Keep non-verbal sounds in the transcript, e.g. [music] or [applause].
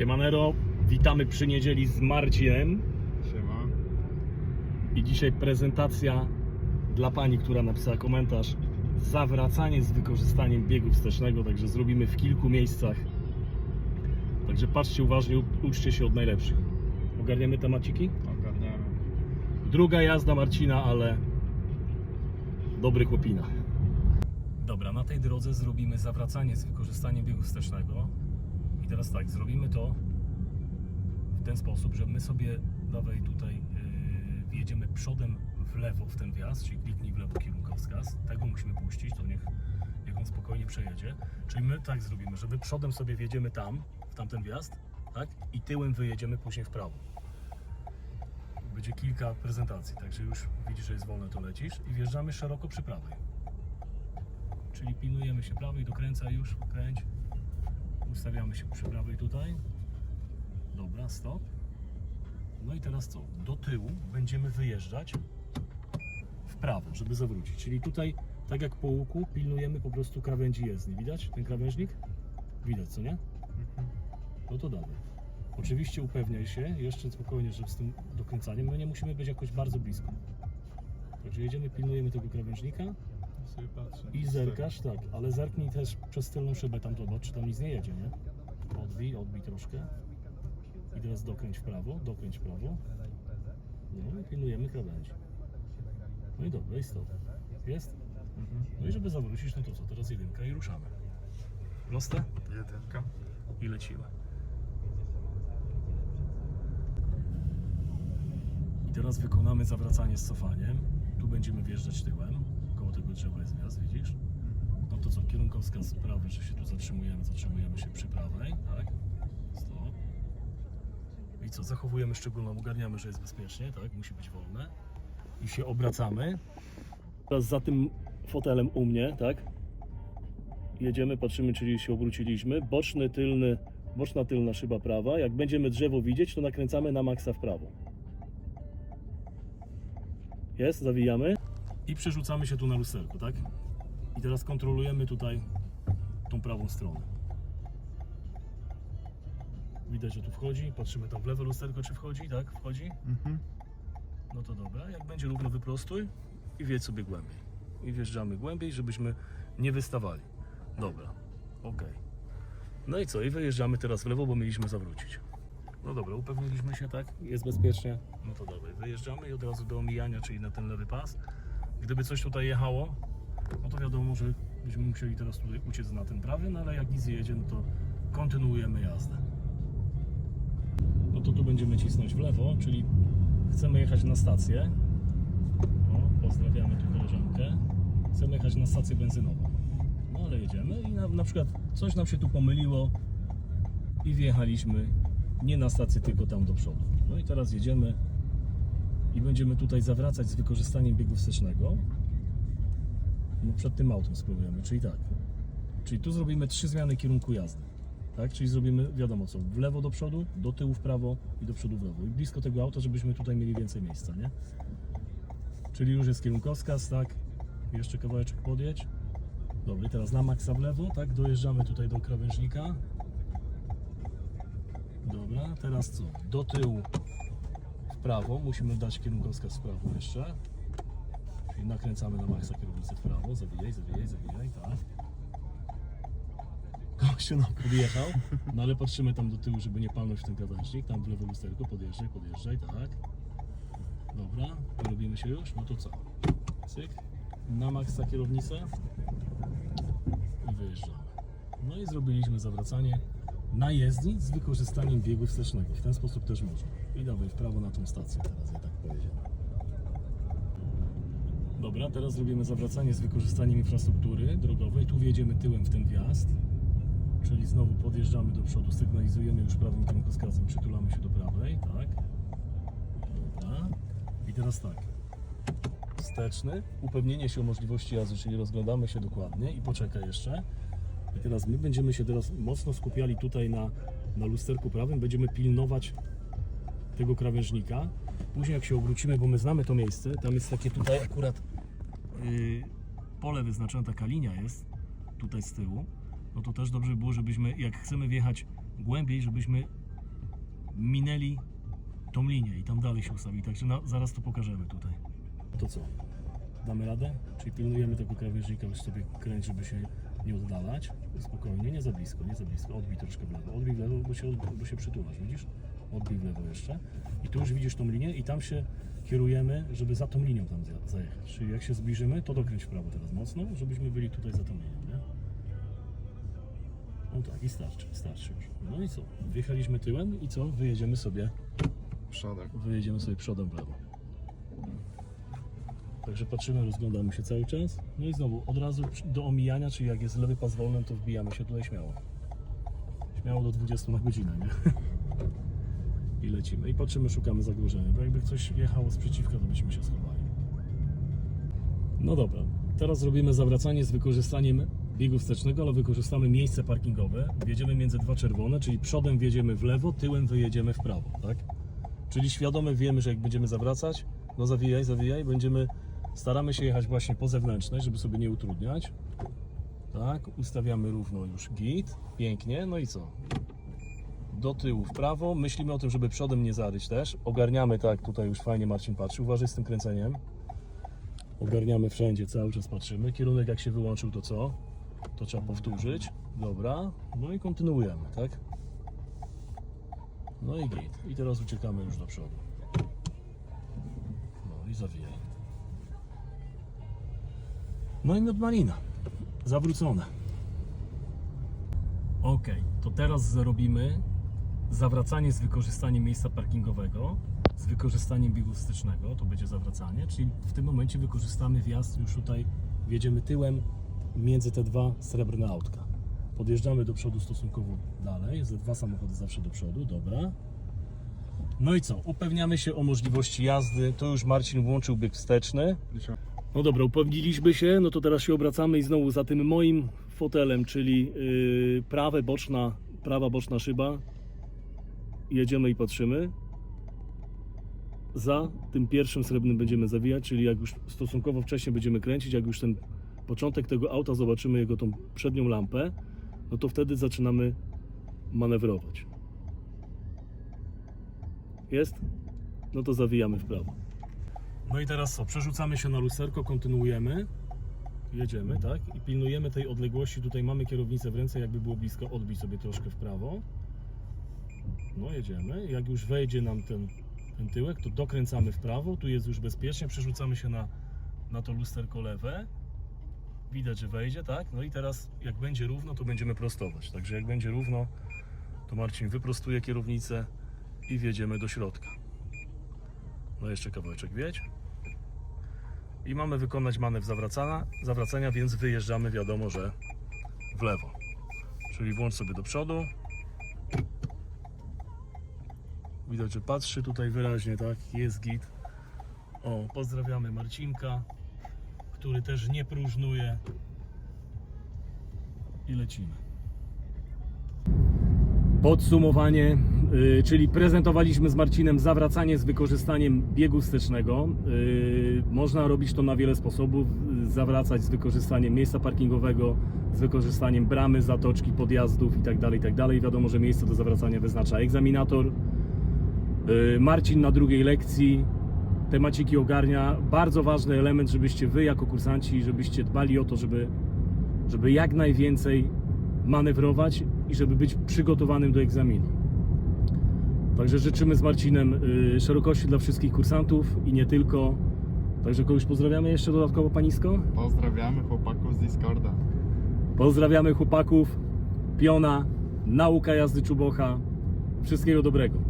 Siemanero, witamy przy niedzieli z Marcinem Siema. i dzisiaj prezentacja dla pani, która napisała komentarz zawracanie z wykorzystaniem biegu wstecznego, także zrobimy w kilku miejscach. Także patrzcie uważnie, uczcie się od najlepszych. Ogarniemy temaciki? Ogarniamy. Druga jazda Marcina, ale dobry chłopina. Dobra, na tej drodze zrobimy zawracanie z wykorzystaniem biegu wstecznego. Teraz tak, zrobimy to w ten sposób, że my sobie dawaj tutaj yy, wjedziemy przodem w lewo w ten wjazd, czyli kliknij w lewo kierunkowskaz. Tego musimy puścić, to niech, niech on spokojnie przejedzie. Czyli my tak zrobimy, że my przodem sobie wjedziemy tam, w tamten wjazd, tak? I tyłem wyjedziemy później w prawo będzie kilka prezentacji, także już widzisz, że jest wolne, to lecisz i wjeżdżamy szeroko przy prawej. Czyli pilnujemy się prawej, dokręcaj już, kręć. Ustawiamy się przy prawej tutaj. Dobra, stop. No i teraz co? Do tyłu będziemy wyjeżdżać w prawo, żeby zawrócić. Czyli tutaj, tak jak po łuku, pilnujemy po prostu krawędzi jezdni. Widać ten krawężnik? Widać, co nie? No to dawaj. Oczywiście upewniaj się jeszcze spokojnie, że z tym dokręcaniem my nie musimy być jakoś bardzo blisko. Także jedziemy, pilnujemy tego krawężnika Sobie patrzę. i zerkasz, tak, ale zerknij też przez tylną szybę tam zobacz, czy tam nic nie jedzie, nie? Odbij, odbij troszkę. I teraz dokręć w prawo, dokręć w prawo. No i pilnujemy krawędzi. No i dobra, i stop. Jest? No i żeby zawrócić, no to co, teraz jedynka i ruszamy. Proste? Jedynka. i lecimy. I teraz wykonamy zawracanie z cofaniem. Tu będziemy wjeżdżać tyłem. Jest wjazd, widzisz? No to co, kierunkowskaz prawy, że się tu zatrzymujemy, zatrzymujemy się przy prawej, tak? Stop. I co, zachowujemy szczególną, ogarniamy, że jest bezpiecznie, tak? Musi być wolne. I się obracamy. Teraz za tym fotelem u mnie, tak? jedziemy, patrzymy, czyli się obróciliśmy. Boczny, tylny, boczna, tylna szyba prawa. Jak będziemy drzewo widzieć, to nakręcamy na maksa w prawo. Jest, zawijamy. I przerzucamy się tu na lusterku, tak? I teraz kontrolujemy tutaj tą prawą stronę. Widać, że tu wchodzi. Patrzymy tam w lewe lusterko, czy wchodzi, tak? Wchodzi. Mhm. No to dobra, jak będzie równo wyprostuj i wjedź sobie głębiej. I wjeżdżamy głębiej, żebyśmy nie wystawali. Dobra, ok. No i co? I wyjeżdżamy teraz w lewo, bo mieliśmy zawrócić. No dobra, upewniliśmy się, tak? Jest bezpiecznie. No to dobra, wyjeżdżamy i od razu do omijania, czyli na ten lewy pas. Gdyby coś tutaj jechało, no to wiadomo, że byśmy musieli teraz tutaj uciec na ten prawy, no ale jak nic nie jedzie, no to kontynuujemy jazdę. No to tu będziemy cisnąć w lewo, czyli chcemy jechać na stację. O, pozdrawiamy tu koleżankę. Chcemy jechać na stację benzynową. No ale jedziemy i na, na przykład coś nam się tu pomyliło i wjechaliśmy nie na stację, tylko tam do przodu. No i teraz jedziemy i będziemy tutaj zawracać z wykorzystaniem biegu wstecznego. No przed tym autem spróbujemy, czyli tak. Czyli tu zrobimy trzy zmiany kierunku jazdy. Tak? Czyli zrobimy, wiadomo co, w lewo do przodu, do tyłu w prawo i do przodu w lewo. I blisko tego auta, żebyśmy tutaj mieli więcej miejsca, nie? Czyli już jest kierunkowskaz, tak? Jeszcze kawałeczek podjedź. Dobry, teraz na maksa w lewo, tak? Dojeżdżamy tutaj do krawężnika. Dobra, teraz co? Do tyłu prawo, musimy dać kierunkowskaz w prawo jeszcze. Czyli nakręcamy na maksa kierownicę w prawo, zawijaj, zawijaj, zawijaj, tak. Gościu nam podjechał, no ale patrzymy tam do tyłu, żeby nie palnąć w ten krawężnik, tam w lewo lusterko, podjeżdżaj, podjeżdżaj, tak. Dobra, robimy się już, no to co? Cyk, na maksa kierownicę i wyjeżdżamy. No i zrobiliśmy zawracanie na jezdni z wykorzystaniem biegu wstecznego. W ten sposób też można. Dawaj w prawo na tą stację teraz, ja tak pojedziemy. Dobra, teraz zrobimy zawracanie z wykorzystaniem infrastruktury drogowej. Tu wjedziemy tyłem w ten wjazd. Czyli znowu podjeżdżamy do przodu, sygnalizujemy już prawym kierunkowskazem, przytulamy się do prawej, tak. Dobra. I teraz tak. Wsteczny, upewnienie się o możliwości jazdy, czyli rozglądamy się dokładnie i poczekaj jeszcze. I teraz my będziemy się teraz mocno skupiali tutaj na, na lusterku prawym, będziemy pilnować tego krawężnika. Później jak się obrócimy, bo my znamy to miejsce, tam jest takie tutaj akurat yy, pole wyznaczone, taka linia jest tutaj z tyłu, no to też dobrze by było, żebyśmy, jak chcemy wjechać głębiej, żebyśmy minęli tą linię i tam dalej się ustawili, także na, zaraz to pokażemy tutaj. To co? Damy radę? Czyli pilnujemy tego krawężnika, już sobie kręć, żeby się nie oddalać. Spokojnie, nie za blisko, nie za blisko. Odbij troszkę w lewo, odbij w lewo, bo się, bo się przytulasz, widzisz? Odbij w lewo jeszcze. I tu już widzisz tą linię i tam się kierujemy, żeby za tą linią tam zajechać. Czyli jak się zbliżymy, to dokręć w prawo teraz mocno, żebyśmy byli tutaj za tą linią, nie? No tak, i starczy, starczy już. No i co? Wjechaliśmy tyłem i co? Wyjedziemy sobie Przodek. wyjedziemy sobie przodem w lewo. Także patrzymy, rozglądamy się cały czas. No i znowu od razu do omijania, czyli jak jest lewy pas wolny, to wbijamy się tutaj śmiało. Śmiało do 20 na godzinę, nie? [laughs] I lecimy. I patrzymy, szukamy zagrożenia, bo jakby ktoś jechało z przeciwka, to byśmy się schowali. No dobra, teraz zrobimy zawracanie z wykorzystaniem biegu wstecznego, ale wykorzystamy miejsce parkingowe. Wjedziemy między dwa czerwone, czyli przodem wjedziemy w lewo, tyłem wyjedziemy w prawo, tak? Czyli świadome wiemy, że jak będziemy zawracać, no zawijaj, zawijaj, będziemy, staramy się jechać właśnie po zewnętrznej, żeby sobie nie utrudniać. Tak, ustawiamy równo już git, pięknie, no i co? Do tyłu w prawo, myślimy o tym, żeby przodem nie zaryć też. Ogarniamy tak, tutaj już fajnie Marcin patrzy, uważaj z tym kręceniem. Ogarniamy wszędzie, cały czas patrzymy. Kierunek jak się wyłączył, to co? To trzeba powtórzyć. Dobra, no i kontynuujemy, tak? No i git. I teraz uciekamy już do przodu. No i zawijaj. No i malina. Zawrócone. Ok, to teraz zrobimy zawracanie z wykorzystaniem miejsca parkingowego, z wykorzystaniem biegu wstecznego, to będzie zawracanie, czyli w tym momencie wykorzystamy wjazd już tutaj, wjedziemy tyłem między te dwa srebrne autka. Podjeżdżamy do przodu stosunkowo dalej, ze dwa samochody zawsze do przodu, dobra. No i co? Upewniamy się o możliwości jazdy. To już Marcin włączył bieg wsteczny. No dobra, upewniliśmy się, no to teraz się obracamy i znowu za tym moim fotelem, czyli yy, prawe boczna, prawa boczna szyba. Jedziemy i patrzymy. Za tym pierwszym srebrnym będziemy zawijać, czyli jak już stosunkowo wcześnie będziemy kręcić, jak już ten początek tego auta zobaczymy jego tą przednią lampę, no to wtedy zaczynamy manewrować. Jest? No to zawijamy w prawo. No i teraz co? Przerzucamy się na lusterko, kontynuujemy. Jedziemy, tak? I pilnujemy tej odległości. Tutaj mamy kierownicę w ręce, jakby było blisko, odbić sobie troszkę w prawo. No jedziemy. Jak już wejdzie nam ten, ten tyłek, to dokręcamy w prawo. Tu jest już bezpiecznie. Przerzucamy się na, na to lusterko lewe. Widać, że wejdzie, tak? No i teraz jak będzie równo, to będziemy prostować. Także jak będzie równo, to Marcin wyprostuje kierownicę i wjedziemy do środka. No jeszcze kawałeczek wiedź. I mamy wykonać manewr zawracania, zawracania, więc wyjeżdżamy wiadomo, że w lewo. Czyli włącz sobie do przodu. Widać, że patrzy tutaj wyraźnie, tak? Jest git. O, pozdrawiamy Marcinka, który też nie próżnuje. I lecimy. Podsumowanie, y, czyli prezentowaliśmy z Marcinem zawracanie z wykorzystaniem biegu wstecznego. Y, Można robić to na wiele sposobów. Zawracać z wykorzystaniem miejsca parkingowego, z wykorzystaniem bramy, zatoczki, podjazdów itd. itd. Wiadomo, że miejsce do zawracania wyznacza egzaminator. Y, Marcin na drugiej lekcji temaciki ogarnia. Bardzo ważny element, żebyście wy jako kursanci, żebyście dbali o to, żeby, żeby jak najwięcej manewrować i żeby być przygotowanym do egzaminu. Także życzymy z Marcinem y, szerokości dla wszystkich kursantów i nie tylko. Także kogoś pozdrawiamy jeszcze dodatkowo panisko. Pozdrawiamy chłopaków z Discorda. Pozdrawiamy chłopaków, piona, nauka jazdy czubocha. Wszystkiego dobrego.